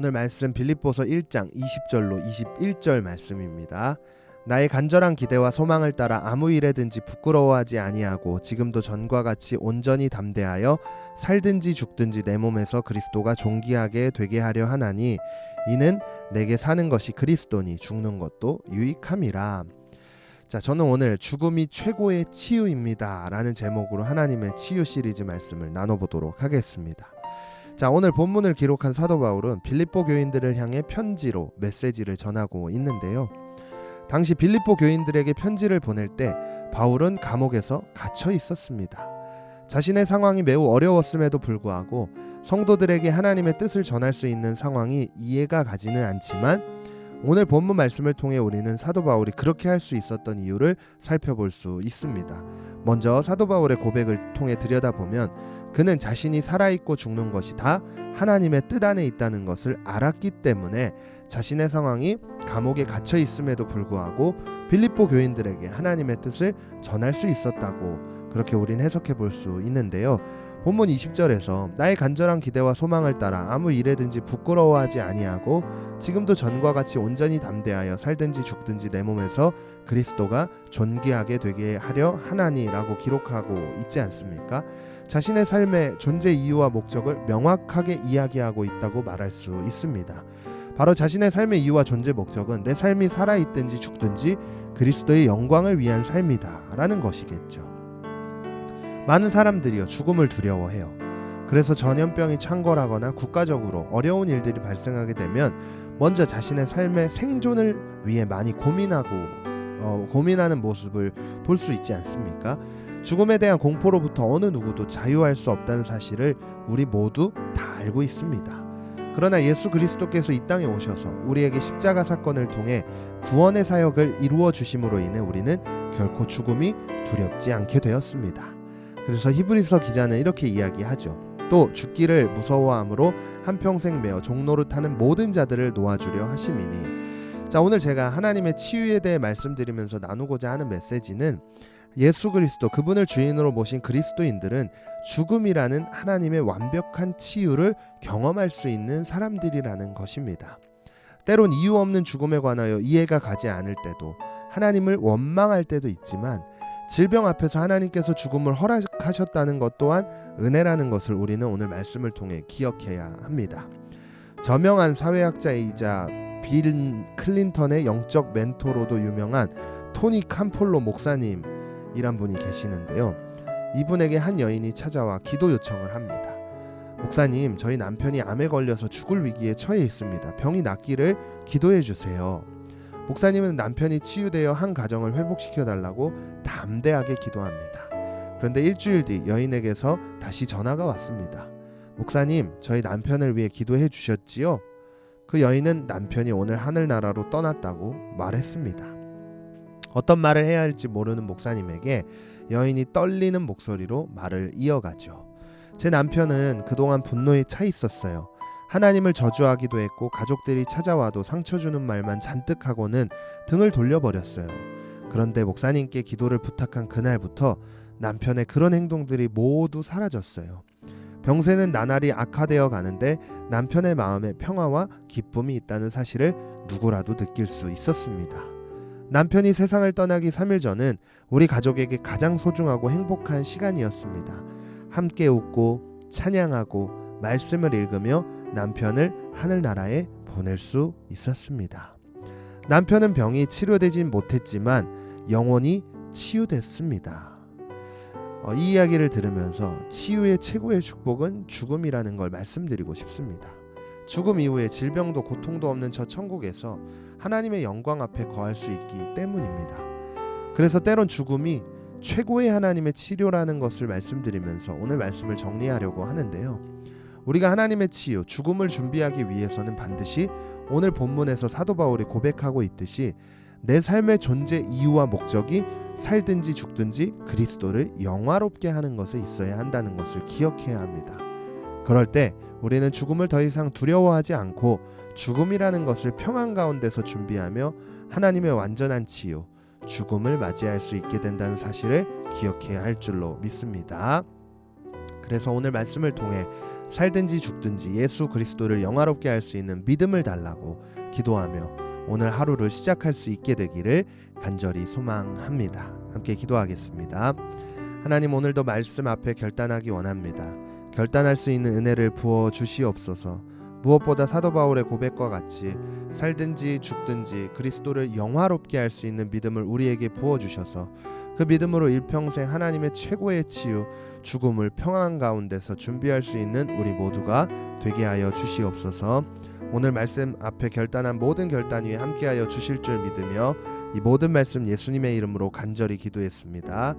오늘 말씀 빌립보서 1장 20절로 21절 말씀입니다. 나의 간절한 기대와 소망을 따라 아무 일에든지 부끄러워하지 아니하고 지금도 전과 같이 온전히 담대하여 살든지 죽든지 내 몸에서 그리스도가 존귀하게 되게 하려 하나니 이는 내게 사는 것이 그리스도니 죽는 것도 유익함이라. 자, 저는 오늘 죽음이 최고의 치유입니다 라는 제목으로 하나님의 치유 시리즈 말씀을 나눠보도록 하겠습니다. 자, 오늘 본문을 기록한 사도 바울은 빌립보 교인들을 향해 편지로 메시지를 전하고 있는데요. 당시 빌립보 교인들에게 편지를 보낼 때 바울은 감옥에서 갇혀 있었습니다. 자신의 상황이 매우 어려웠음에도 불구하고 성도들에게 하나님의 뜻을 전할 수 있는 상황이 이해가 가지는 않지만 오늘 본문 말씀을 통해 우리는 사도 바울이 그렇게 할 수 있었던 이유를 살펴볼 수 있습니다. 먼저 사도 바울의 고백을 통해 들여다보면 그는 자신이 살아있고 죽는 것이 다 하나님의 뜻 안에 있다는 것을 알았기 때문에 자신의 상황이 감옥에 갇혀 있음에도 불구하고 빌립보 교인들에게 하나님의 뜻을 전할 수 있었다고 그렇게 우린 해석해 볼 수 있는데요. 본문 20절에서 나의 간절한 기대와 소망을 따라 아무 일에든지 부끄러워하지 아니하고 지금도 전과 같이 온전히 담대하여 살든지 죽든지 내 몸에서 그리스도가 존귀하게 되게 하려 하나니라고 기록하고 있지 않습니까? 자신의 삶의 존재 이유와 목적을 명확하게 이야기하고 있다고 말할 수 있습니다. 바로 자신의 삶의 이유와 존재 목적은 내 삶이 살아 있든지 죽든지 그리스도의 영광을 위한 삶이다라는 것이겠죠. 많은 사람들이요 죽음을 두려워해요. 그래서 전염병이 창궐하거나 국가적으로 어려운 일들이 발생하게 되면 먼저 자신의 삶의 생존을 위해 많이 고민하고 어, 고민하는 모습을 볼 수 있지 않습니까? 죽음에 대한 공포로부터 어느 누구도 자유할 수 없다는 사실을 우리 모두 다 알고 있습니다. 그러나 예수 그리스도께서 이 땅에 오셔서 우리에게 십자가 사건을 통해 구원의 사역을 이루어 주심으로 인해 우리는 결코 죽음이 두렵지 않게 되었습니다. 그래서 히브리서 기자는 이렇게 이야기하죠. 또 죽기를 무서워함으로 한평생 매어 종로를 타는 모든 자들을 놓아주려 하심이니 자 오늘 제가 하나님의 치유에 대해 말씀드리면서 나누고자 하는 메시지는 예수 그리스도 그분을 주인으로 모신 그리스도인들은 죽음이라는 하나님의 완벽한 치유를 경험할 수 있는 사람들이라는 것입니다. 때론 이유 없는 죽음에 관하여 이해가 가지 않을 때도 하나님을 원망할 때도 있지만 질병 앞에서 하나님께서 죽음을 허락하셨다는 것 또한 은혜라는 것을 우리는 오늘 말씀을 통해 기억해야 합니다. 저명한 사회학자이자 빌 클린턴의 영적 멘토로도 유명한 토니 캄폴로 목사님이란 분이 계시는데요. 이분에게 한 여인이 찾아와 기도 요청을 합니다. 목사님, 저희 남편이 암에 걸려서 죽을 위기에 처해 있습니다. 병이 낫기를 기도해 주세요. 목사님은 남편이 치유되어 한 가정을 회복시켜 달라고 담대하게 기도합니다. 그런데 일주일 뒤 여인에게서 다시 전화가 왔습니다. 목사님, 저희 남편을 위해 기도해 주셨지요? 그 여인은 남편이 오늘 하늘나라로 떠났다고 말했습니다. 어떤 말을 해야 할지 모르는 목사님에게 여인이 떨리는 목소리로 말을 이어가죠. 제 남편은 그동안 분노에 차 있었어요. 하나님을 저주하기도 했고 가족들이 찾아와도 상처 주는 말만 잔뜩 하고는 등을 돌려버렸어요. 그런데 목사님께 기도를 부탁한 그날부터 남편의 그런 행동들이 모두 사라졌어요. 병세는 나날이 악화되어 가는데 남편의 마음에 평화와 기쁨이 있다는 사실을 누구라도 느낄 수 있었습니다. 남편이 세상을 떠나기 3일 전은 우리 가족에게 가장 소중하고 행복한 시간이었습니다. 함께 웃고 찬양하고 말씀을 읽으며 남편을 하늘나라에 보낼 수 있었습니다. 남편은 병이 치료되진 못했지만 영원히 치유됐습니다. 어, 이 이야기를 들으면서 치유의 최고의 축복은 죽음이라는 걸 말씀드리고 싶습니다. 죽음 이후에 질병도 고통도 없는 저 천국에서 하나님의 영광 앞에 거할 수 있기 때문입니다. 그래서 때론 죽음이 최고의 하나님의 치료라는 것을 말씀드리면서 오늘 말씀을 정리하려고 하는데요. 우리가 하나님의 치유, 죽음을 준비하기 위해서는 반드시 오늘 본문에서 사도 바울이 고백하고 있듯이 내 삶의 존재 이유와 목적이 살든지 죽든지 그리스도를 영화롭게 하는 것에 있어야 한다는 것을 기억해야 합니다. 그럴 때 우리는 죽음을 더 이상 두려워하지 않고 죽음이라는 것을 평안 가운데서 준비하며 하나님의 완전한 치유, 죽음을 맞이할 수 있게 된다는 사실을 기억해야 할 줄로 믿습니다. 그래서 오늘 말씀을 통해 살든지 죽든지 예수 그리스도를 영화롭게 할 수 있는 믿음을 달라고 기도하며 오늘 하루를 시작할 수 있게 되기를 간절히 소망합니다. 함께 기도하겠습니다. 하나님 오늘도 말씀 앞에 결단하기 원합니다. 결단할 수 있는 은혜를 부어 주시옵소서. 무엇보다 사도 바울의 고백과 같이 살든지 죽든지 그리스도를 영화롭게 할 수 있는 믿음을 우리에게 부어 주셔서 그 믿음으로 일평생 하나님의 최고의 치유 죽음을 평안 가운데서 준비할 수 있는 우리 모두가 되게 하여 주시옵소서. 오늘 말씀 앞에 결단한 모든 결단 위에 함께하여 주실 줄 믿으며 이 모든 말씀 예수님의 이름으로 간절히 기도했습니다.